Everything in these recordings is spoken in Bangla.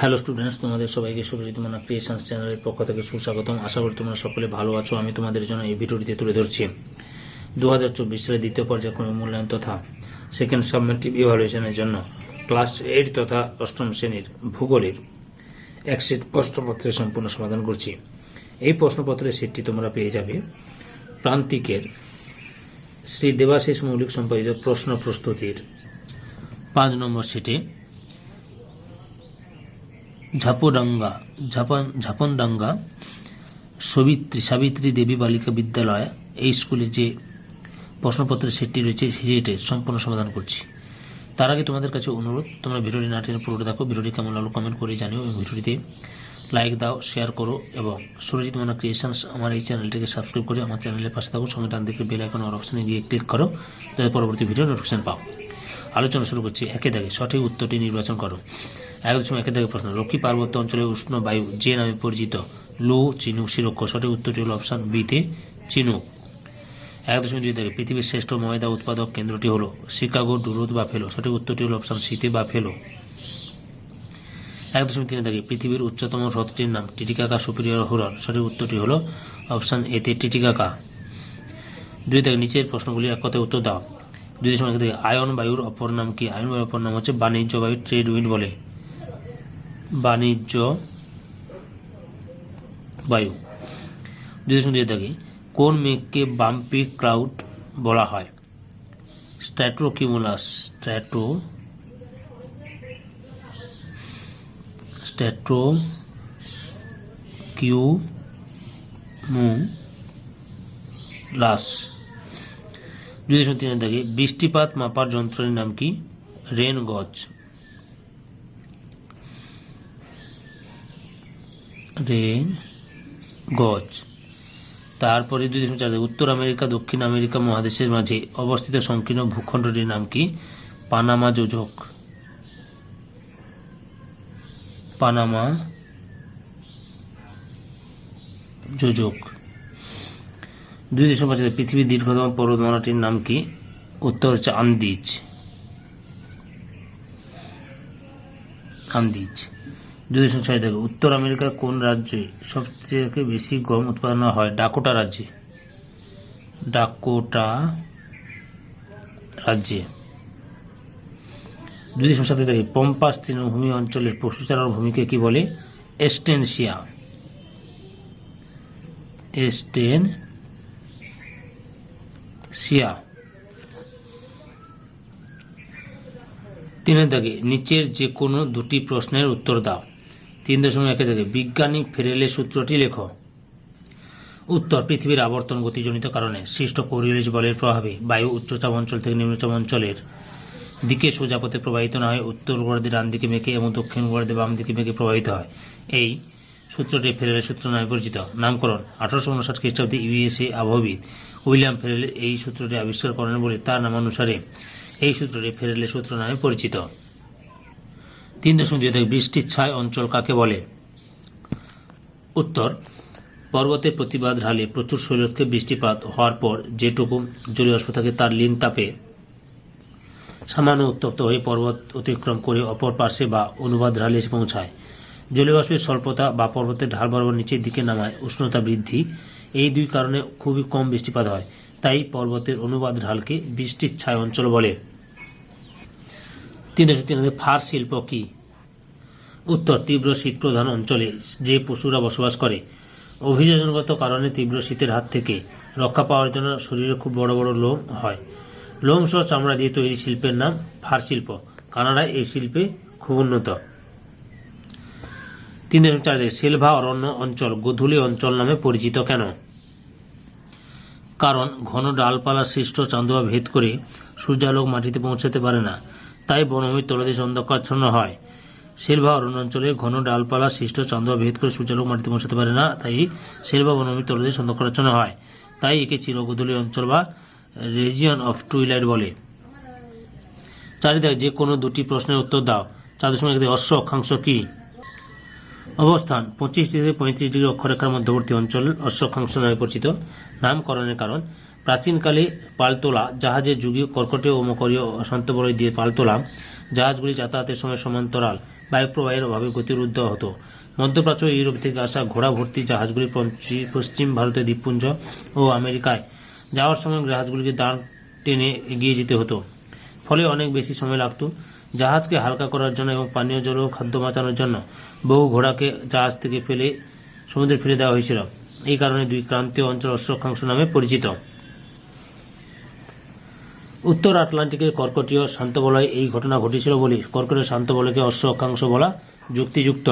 হ্যালো স্টুডেন্টস তোমাদের সবাইকে সুরজিৎ মানা ক্রিয়েশনস চ্যানেলের পক্ষ থেকে সুস্বাগতম। আশা করি তোমরা সকলে ভালো আছো, আমি তোমাদের জন্য এই ভিডিওটিতে তুলে ধরছি। দু হাজার চব্বিশ সালের দ্বিতীয় পর্যায়ক্রমিক মূল্যায়ন তথা সেকেন্ড সাবমেটিভ ইভালুয়েশনের জন্য ক্লাস এইট তথা অষ্টম শ্রেণির ভূগোলের এক সেট প্রশ্নপত্রের সম্পূর্ণ সমাধান করছি। এই প্রশ্নপত্রের সেটটি তোমরা পেয়ে যাবে প্রান্তিকের শ্রী দেবাশিস মৌলিক সম্পাদিত প্রশ্ন প্রস্তুতির পাঁচ নম্বর সেটে ঝাপডাঙ্গা, ঝাপান, ঝাপনডাঙ্গা, সবিত্রী, সাবিত্রী দেবী বালিকা বিদ্যালয়, এই স্কুলে যে প্রশ্নপত্রের সেটটি রয়েছে, সেটির সম্পূর্ণ সমাধান করছি। তার আগে তোমাদের কাছে অনুরোধ, তোমরা ভিডিওটি না টেনে পুরোটা দেখো, ভিডিওটি কেমন লাগল কমেন্ট করে জানিও এবং ভিডিওটিতে লাইক দাও শেয়ার করো এবং সুরজিৎ মানা ক্রিয়েশনস আমার এই চ্যানেলটিকে সাবস্ক্রাইব করে আমার চ্যানেলের পাশে থাকো, সঙ্গে ডান দিকে বেল আইকন অপশনে গিয়ে ক্লিক করো, যাতে পরবর্তী ভিডিও নোটিফিকেশন পাও। আলোচনা শুরু করছি, একে দেখে সঠিক উত্তরটি নির্বাচন করো। এক দশমিক একে দাগে প্রশ্ন রক্ষী পার্বত্য অঞ্চলে উষ্ণ বায়ু যে নামে পরিচিত? লো চিনুক শিরক্ষ সঠিক উত্তরটি হল অপশন বিতে চিনুক এক দশমিক দুই দাগে পৃথিবীর শ্রেষ্ঠ ময়দা উৎপাদক কেন্দ্রটি হল শিকাগো ডুরুদ বা ফেলো সঠিক উত্তরটি হল অপশন সিতে বা ফেলো এক দশমিক তিনে দাগে পৃথিবীর উচ্চতম হ্রদটির নাম টিটিকাকা সুপিরিয়র হুরন। সঠিক উত্তরটি হল অপশন এতে টিটিকাকা। দুই দাগে নিচের প্রশ্নগুলি এক কথায় উত্তর দাও। দুই দশমিক দাগে আয়ন বায়ুর অপর নাম কি? আয়ন বায়ুর অপর নাম হচ্ছে বাণিজ্য বায়ু ট্রেড উইন্ড বলে। বাণিজ্য বায়ু দশমিক দুই দাগে কোন মেঘকে বাম্পি ক্লাউড বলা হয় স্ট্র্যাটোকিমুলাস স্ট্র্যাটো স্ট্যাট্রো কিউ মু লাস দশমিক তিনের দাগে বৃষ্টিপাত মাপার যন্ত্রের নাম কি রেন গজ রেন, গজ। তারপরে দুই দশমিক চার, উত্তর আমেরিকা, দক্ষিণ আমেরিকা মহাদেশের মাঝে অবস্থিত সংকীর্ণ ভূখণ্ডটির নাম কি? পানামা যোজক। পানামা যোজক। দুই দেশের মাঝে পৃথিবীর দীর্ঘতম পর্বতমালাটির নাম কি? উত্তর হচ্ছে আন্দিজ। আন্দিজ। দুই দেশের ছয় দেখো উত্তর আমেরিকার কোন রাজ্যে সবচেয়ে বেশি গম উৎপাদন হয়? ডাকোটা রাজ্যে। ডাকোটা রাজ্যে। দুই দেশের সাথে দেখি পম্পাস তৃণভূমি অঞ্চলের পশুচারণ ভূমিকে কি বলে? এস্টেনশিয়া। এস্টেন সিয়া তিনের দাগে নিচের যে কোনো দুটি প্রশ্নের উত্তর দাও। তিন দশমিক একে দাগে বিজ্ঞানী ফেরেলে সূত্রটি লেখো। উত্তর, পৃথিবীর আবর্তন গতিজনিত কারণে সৃষ্ট কোরিওলিস বলের প্রভাবে বায়ু উচ্চচাপ অঞ্চল থেকে নিম্নচাপ অঞ্চলের দিকে সোজা পথে প্রবাহিত না হয় উত্তর গোড়াদের ডান দিকে মেঘে এবং দক্ষিণ গোড়াদের বাম দিকে মেঘে প্রবাহিত হয়। এই সূত্রটি ফেরেলের সূত্র নামে পরিচিত। নামকরণ, আঠারোশো উনষাট খ্রিস্টাব্দে ইউএসএ আবহবিদ উইলিয়াম ফেরেল এই সূত্রটি আবিষ্কার করেন বলে তার নামানুসারে এই সূত্রটি ফেরেলের সূত্র নামে পরিচিত। তিন দশমিক দুই বৃষ্টির ছায় অঞ্চল কাকে বলে? উত্তর, পর্বতের প্রতিবাদ ঢালে প্রচুর শৈলতকে বৃষ্টিপাত হওয়ার পর যেটুকু জলীয় থাকে তার লিন তাপে সামান্য উত্তপ্ত হয়ে পর্বত অতিক্রম করে অপর পার্শ্বে বা অনুবাদ ঢালে এসে পৌঁছায়। জলীয়বাষ্পের স্বল্পতা বা পর্বতের ঢাল বরাবর নিচের দিকে নামায়, উষ্ণতা বৃদ্ধি। এই দুই কারণে খুবই কম বৃষ্টিপাত হয়। তাই পর্বতের অনুবাদ ঢালকে বৃষ্টির ছায় অঞ্চল বলে। তিন দশমিক ফার শিল্প কি? উত্তর, তীব্র শীত প্রধান অঞ্চলে যে পশুরা বসবাস করে। অভিযোজনগত কারণে তীব্র শীতের হাত থেকে রক্ষা পাওয়ার জন্য শরীরে খুব বড় বড় লোম হয়। লোম সহ চামড়া দিয়ে তৈরি শিল্পের নাম ফার শিল্প। কানাডায় এই শিল্পে খুব উন্নত। তিন চার সেলভা অরণ্য অঞ্চল, গোধূলি অঞ্চল নামে পরিচিত কেন? কারণ ঘন ডালপালা সৃষ্ট চান্দুয়া ভেদ করে সূর্যালোক মাটিতে পৌঁছাতে পারে না। তাই বনভূমির তলদেশ অন্ধকারচ্ছন্ন হয়। সেলভা অরণ্য অঞ্চলে ঘন ডালপালা, সৃষ্ট চান্দুয়া ভেদ করে সূর্যালোক মাটিতে পৌঁছাতে পারে না, তাই সেলভা বনভূমির তলদেশ অন্ধকারাচ্ছন্ন হয়। তাই একে চিরগোধূলি অঞ্চল বা রেজিয়ন অফ টুইলাইট বলে। চারিদিকে যে কোনো দুটি প্রশ্নের উত্তর দাও। চার দশমিক এক অশ্ব অক্ষাংশ কি? অবস্থান, পঁচিশ ডিগ্রি পঁয়ত্রিশ ডিগ্রি অক্ষরেখার মধ্যবর্তী অঞ্চল অশ্বক্ষাংশ নামে পরিচিত। নামকরণের কারণ প্রাচীনকালে পালতোলা জাহাজের যুগীয় কর্কটীয় ও মকরীয় সন্তবলয় দিয়ে পালতোলা জাহাজগুলি যাতায়াতের সময় সমান্তরাল, বায়ুপ্রবাহের অভাবে গতিরুদ্ধ হতো। মধ্যপ্রাচ্য ইউরোপ থেকে আসা ঘোড়া ভর্তি জাহাজগুলি পশ্চিম ভারতের দ্বীপপুঞ্জ ও আমেরিকায় যাওয়ার সময় জাহাজগুলিকে দাঁড় টেনে এগিয়ে যেতে হতো। ফলে অনেক বেশি সময় লাগতো জাহাজকে হালকা করার জন্য এবং পানীয় জল ও খাদ্য বাঁচানোর জন্য বহু ঘোড়াকে জাহাজ থেকে ফেলে সমুদ্রে ফেলে দেওয়া হয়েছিল। এই কারণে দুই ক্রান্তীয় অঞ্চল অশ্রক্ষাংশ নামে পরিচিত। উত্তর আটলান্টিকের কর্কটীয় শান্ত বলয় এই ঘটনা ঘটেছিল বলে কর্কটের শান্ত বলয়কে অশ্ব অক্ষাংশ বলা যুক্তিযুক্ত।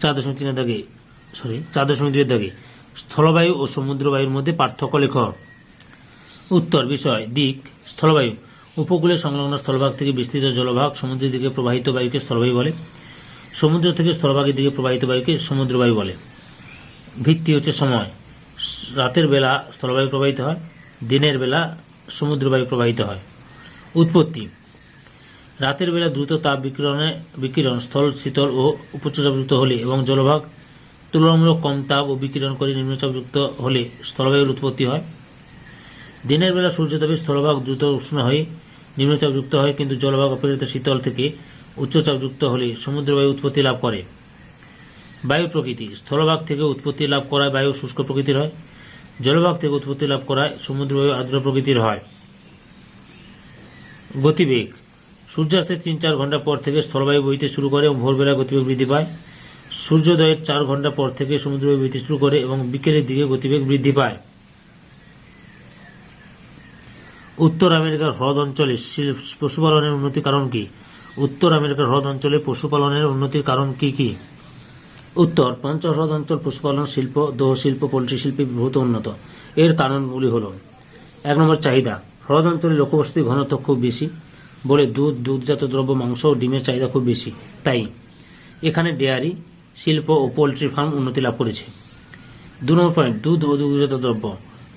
চার দশমিক তিনের দাগে সরি চার দশমিক দুইয়ের দাগে, স্থলবায়ু ও সমুদ্রবায়ুর মধ্যে পার্থক্য লেখ। উত্তর বিষয়, দিক, স্থলবায়ু উপকূলের সংলগ্ন স্থলভাগ থেকে বিস্তৃত জলভাগ সমুদ্রের দিকে প্রবাহিত বায়ুকে স্থলবায়ু বলে, সমুদ্র থেকে স্থলভাগের দিকে প্রবাহিত বায়ুকে সমুদ্রবায়ু বলে। ভিত্তি হচ্ছে সময়। রাতের বেলা স্থলবায়ু প্রবাহিত হয় দিনের বেলা সমুদ্রবায়ু প্রবাহিত হয়। উৎপত্তি। রাতের বেলা দ্রুত তাপ বিকিরণে বিকিরণ স্থল, শীতল ও উচ্চচাপযুক্ত হলে এবং জলভাগ তুলনামূলক কম তাপ ও বিকিরণ করে নিম্নচাপযুক্ত হলে স্থলবায়ুর উৎপত্তি হয়। দিনের বেলা সূর্যতাপে স্থলভাগ দ্রুত উষ্ণ হয়ে নিম্নচাপযুক্ত হয়, কিন্তু জলভাগ অপেক্ষিত শীতল থেকে উচ্চচাপযুক্ত হলে সমুদ্রবায়ু উৎপত্তি লাভ করে। বায়ু প্রকৃতি। স্থলভাগ থেকে উৎপত্তি লাভ করায় বায়ু শুষ্ক প্রকৃতির হয়। জলভাগ থেকে উৎপত্তি লাভ করায় সমুদ্রবায়ু আর্দ্র প্রকৃতির হয়। গতিবেগ। সূর্যাস্তের তিন চার ঘণ্টা পর থেকে স্থলবায়ু বইতে শুরু করে এবং ভোরবেলা গতিবেগ বৃদ্ধি পায়। সূর্যোদয়ের চার ঘণ্টা পর থেকে সমুদ্রবায়ু বইতে শুরু করে এবং বিকেলের দিকে গতিবেগ বৃদ্ধি পায়। উত্তর আমেরিকার হ্রদ অঞ্চলে পশুপালনের উন্নতির কারণ কি? উত্তর আমেরিকার হ্রদ অঞ্চলে পশুপালনের উন্নতির কারণ কি কি? উত্তর পঞ্চহ্রদ অঞ্চল পশুপালন শিল্প দোহ শিল্প পোলট্রি শিল্পে বহুত উন্নত। এর কারণগুলি হল, এক নম্বর চাহিদা হ্রদ অঞ্চলে লোকবসতি ঘনত্ব খুব বেশি, বলে দুধ, দুধজাত দ্রব্য, মাংস ও ডিমের চাহিদা খুব বেশি। তাই, এখানে ডেয়ারি, শিল্প ও পোলট্রি ফার্ম উন্নতি লাভ করেছে। দু নম্বর পয়েন্ট দুধ ও দুগ্ধজাত দ্রব্য,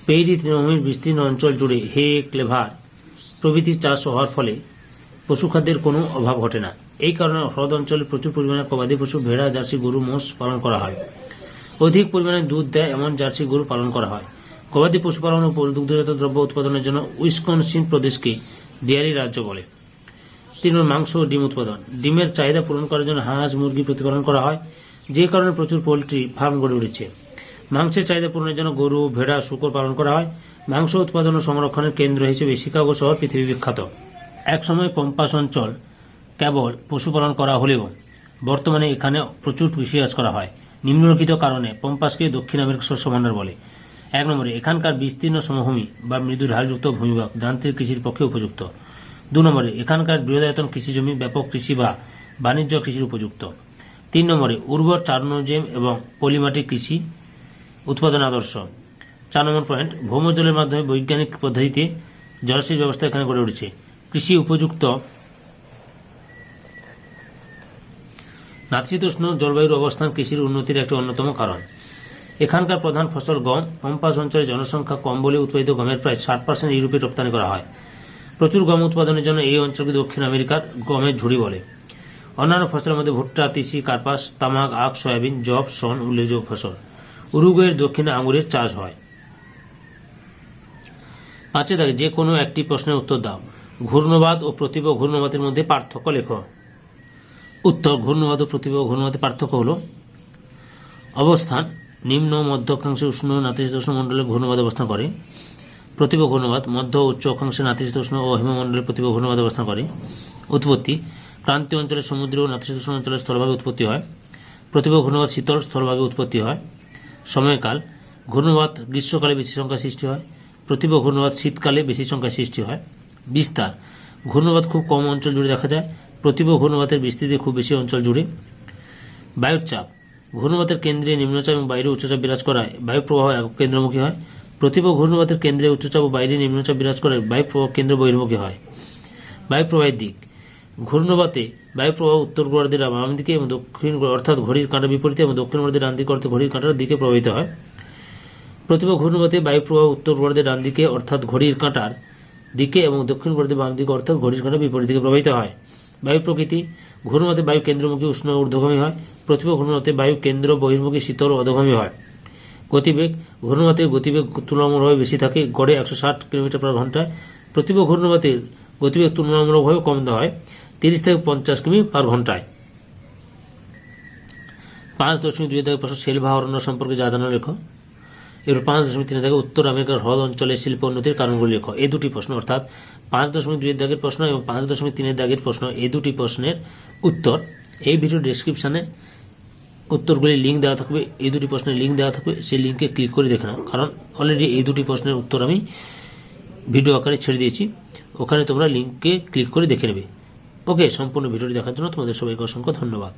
পেইরি তৃণভূমির বিস্তীর্ণ অঞ্চল জুড়ে হে ক্লেভার প্রভৃতির চাষ হওয়ার ফলে পশুখাদ্যের কোনো অভাব ঘটে না। এই কারণে হ্রদ অঞ্চলে প্রচুর পরিমাণে গবাদি পশু, ভেড়া, জার্সি, গরু, মোষ পালন করা হয়। অধিক পরিমাণে দুধ দেয় এমন জার্সি গরু পালন করা হয়। গবাদি পশুপালন ও দুগ্ধজাত দ্রব্য উৎপাদনের জন্য উইসকনসিন প্রদেশকে ডেয়ারি রাজ্য বলে। তিন মাংস ও ডিম উৎপাদন। ডিমের চাহিদা পূরণ করার জন্য হাঁস, মুরগি প্রতিপালন করা হয়, যে কারণে প্রচুর পোলট্রি ফার্ম গড়ে উঠেছে। মাংসের চাহিদা পূরণের জন্য গরু, ভেড়া, শুকর পালন করা হয়। মাংস উৎপাদন ও সংরক্ষণের কেন্দ্র হিসেবে শিকাগো শহর পৃথিবী বিখ্যাত। একসময় পম্পাস অঞ্চল কেবল পশুপালন করা হলেও বর্তমানে এখানে প্রচুর কৃষিকাজ করা হয়। নিম্নলিখিত কারণে পম্পাসকে দক্ষিণ আমেরিকা শস্য ভাণ্ডার বলে। এক নম্বরে, এখানকার বিস্তীর্ণ সমভূমি বা মৃদু ঢালযুক্ত ভূমিভাগ যান্ত্রিক কৃষির পক্ষে উপযুক্ত। দু নম্বরে, এখানকার বৃহদায়তন কৃষি জমি ব্যাপক কৃষি বা বাণিজ্য কৃষির উপযুক্ত। তিন নম্বরে, উর্বর চার্নোজেম এবং পলিমাটি কৃষি উৎপাদন আদর্শ। চার নম্বর পয়েন্ট, ভৌমজলের মাধ্যমে বৈজ্ঞানিক পদ্ধতিতে জলসেচ ব্যবস্থা এখানে গড়ে উঠেছে। কৃষি উপযুক্ত নাতিশীতোষ্ণ জলবায়ুর অবস্থান কৃষির উন্নতির একটি অন্যতম কারণ। এখানকার প্রধান ফসল গম। পম্পাস অঞ্চলে জনসংখ্যা কম বলে উৎপাদিত গমের প্রায় ষাট পার্সেন্ট ইউরোপে রপ্তানি করা হয়। প্রচুর গম উৎপাদনের জন্য এই অঞ্চলকে দক্ষিণ আমেরিকার গমের ঝুড়ি বলে। অন্যান্য ফসলের মধ্যে ভুট্টা, তিসি, কার্পাস, তামাক, আখ, সয়াবিন জব শন উল্লেখযোগ্য ফসল। উরুগুয়ের দক্ষিণে আঙুরের চাষ হয়। পাঁচে দাগে যে কোনো একটি প্রশ্নের উত্তর দাও। ঘূর্ণবাদ ও প্রতিভ ঘূর্ণবাদের মধ্যে পার্থক্য লেখো। উত্তর ঘূর্ণবাদ ও প্রতিভ ঘূর্ণবাদের পার্থক্য হল, অবস্থান নিম্ন মধ্য অক্ষাংশে উষ্ণ নাতিশীতোষ্ণ মণ্ডলে ঘূর্ণবাদ অবস্থান করে প্রতিভ ঘূর্ণবাদ মধ্য উচ্চ অক্ষাংশে নাতিশীতোষ্ণ ও হিমমণ্ডলে প্রতিভ ঘূর্ণবাদ অবস্থান করে। উৎপত্তি, ক্রান্তীয় অঞ্চলে সমুদ্র ও নাতিশীতোষ্ণ অঞ্চলে স্থলভাগে উৎপত্তি হয় প্রতিভ ঘূর্ণবাদ শীতল স্থলভাগে উৎপত্তি হয়। সময়কাল ঘূর্ণবাদ গ্রীষ্মকালে বেশি সংখ্যায় সৃষ্টি হয় প্রতিভ ঘূর্ণবাদ শীতকালে বেশি সংখ্যায় সৃষ্টি হয়। বিস্তার ঘূর্ণবাদ খুব কম অঞ্চল জুড়ে দেখা যায় প্রতিভ ঘূর্ণবাদের বিস্তৃতি খুব বেশি অঞ্চল জুড়ে। বায়ুর চাপ ঘূর্ণবাতের কেন্দ্রে নিম্নচাপ এবং বাইরে উচ্চচাপ বিরাজ করায় বায়ু প্রবাহ কেন্দ্রমুখী হয়। প্রতিভ ঘূর্ণবাতের কেন্দ্রে উচ্চচাপ ও বাইরে নিম্নচাপ বিরাজ করায় বায়ু প্রবাহ কেন্দ্র বহির্মুখী হয়। বায়ু প্রবাহের দিক ঘূর্ণবাতে বায়ু প্রবাহ উত্তর গোলার্ধের বাম দিকে এবং দক্ষিণ অর্থাৎ ঘড়ির কাঁটার বিপরীতে এবং দক্ষিণ গোলার্ধের ডান দিকে অর্থাৎ ঘড়ির কাঁটার দিকে প্রবাহিত হয়। প্রতিভ ঘূর্ণবাতে বায়ু প্রবাহ উত্তর গোলার্ধের ডান দিকে অর্থাৎ ঘড়ির কাঁটার দিকে এবং দক্ষিণ গোলার্ধের বাম দিকে অর্থাৎ ঘড়ির কাঁটার বিপরীত দিকে প্রবাহিত হয়। বায়ু প্রকৃতি ঘূর্ণবাতে বায়ু কেন্দ্রমুখী উষ্ণ ঊর্ধ্বগামী হয় প্রতিভ ঘূর্ণবাতে বায়ু কেন্দ্র বহির্মুখী শীতল অধগামী হয়। গতিবেগ ঘূর্ণবাতের গতিবেগ তুলনামূলকভাবে বেশি থাকে, গড়ে একশো ষাট কিলোমিটার পার ঘন্টায় প্রতিভ ঘূর্ণবাতের গতিবেগ তুলনামূলকভাবে কম হয়, তিরিশ থেকে পঞ্চাশ কিমি পার ঘন্টায় পাঁচ দশমিক দুই থেকে প্রশ্ন সেলভা অরণ্য সম্পর্কে জানানো লেখো। এবার পাঁচ দশমিক তিন থেকে উত্তর আমেরিকার হ্রদ অঞ্চলে শিল্প উন্নতির কারণগুলি লেখো। এই দুটি প্রশ্ন, অর্থাৎ পাঁচ দশমিক দুইয়ের দাগের প্রশ্ন এবং পাঁচ দশমিক তিনের দাগের প্রশ্ন এই দুটি প্রশ্নের উত্তর। এই ভিডিও ডেসক্রিপশনে উত্তরগুলি লিঙ্ক দেওয়া থাকবে এই দুটি প্রশ্নের লিঙ্ক দেওয়া থাকবে, সেই লিঙ্কে ক্লিক করে দেখে নাও। কারণ অলরেডি এই দুটি প্রশ্নের উত্তর আমি ভিডিও আকারে ছেড়ে দিয়েছি। ওখানে তোমরা লিঙ্কে ক্লিক করে দেখে নেবে। ওকে সম্পূর্ণ ভিডিওটি দেখার জন্য তোমাদের সবাইকে অসংখ্য ধন্যবাদ।